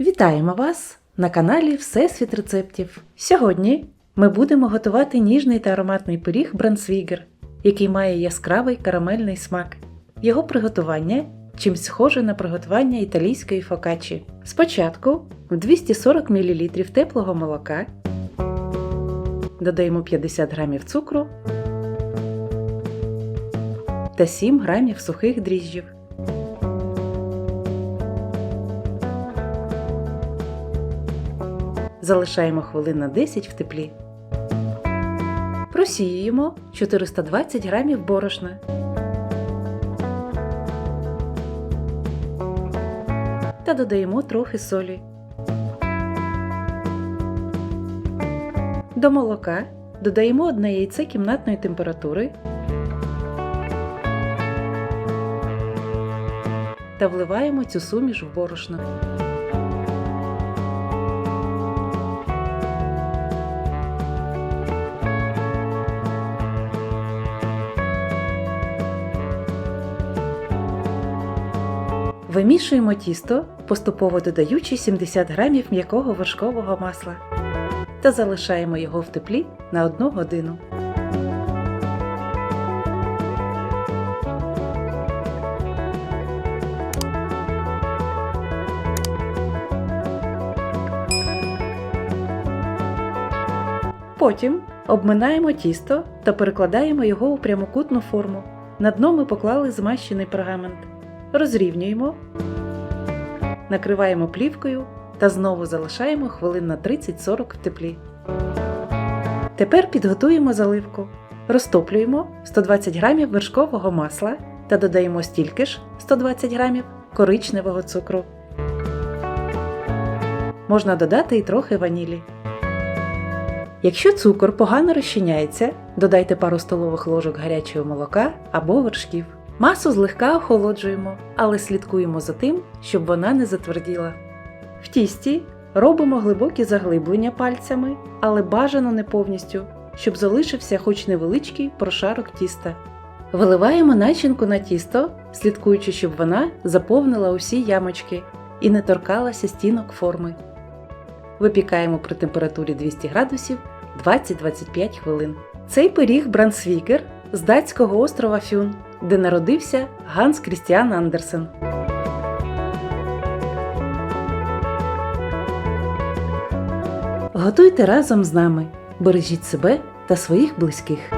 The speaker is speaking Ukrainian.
Вітаємо вас на каналі Всесвіт рецептів. Сьогодні ми будемо готувати ніжний та ароматний пиріг Брансвігер, який має яскравий карамельний смак. Його приготування чимсь схоже на приготування італійської фокачі. Спочатку в 240 мл теплого молока додаємо 50 г цукру та 7 г сухих дріжджів. Залишаємо хвилин на 10 в теплі. Просіюємо 420 г борошна. Та додаємо трохи солі. До молока додаємо одне яйце кімнатної температури та вливаємо цю суміш в борошно. Вимішуємо тісто, поступово додаючи 70 г м'якого вершкового масла та залишаємо його в теплі на 1 годину. Потім обминаємо тісто та перекладаємо його у прямокутну форму. На дно ми поклали змащений пергамент. Розрівнюємо, накриваємо плівкою та знову залишаємо хвилин на 30-40 в теплі. Тепер підготуємо заливку. Розтоплюємо 120 г вершкового масла та додаємо стільки ж 120 г коричневого цукру. Можна додати і трохи ванілі. Якщо цукор погано розчиняється, додайте пару столових ложок гарячого молока або вершків. Масу злегка охолоджуємо, але слідкуємо за тим, щоб вона не затверділа. В тісті робимо глибокі заглиблення пальцями, але бажано не повністю, щоб залишився хоч невеличкий прошарок тіста. Виливаємо начинку на тісто, слідкуючи, щоб вона заповнила усі ямочки і не торкалася стінок форми. Випікаємо при температурі 200 градусів 20-25 хвилин. Цей пиріг Брансвікер з датського острова Фюн, де народився Ганс Крістіан Андерсен. Готуйте разом з нами, бережіть себе та своїх близьких.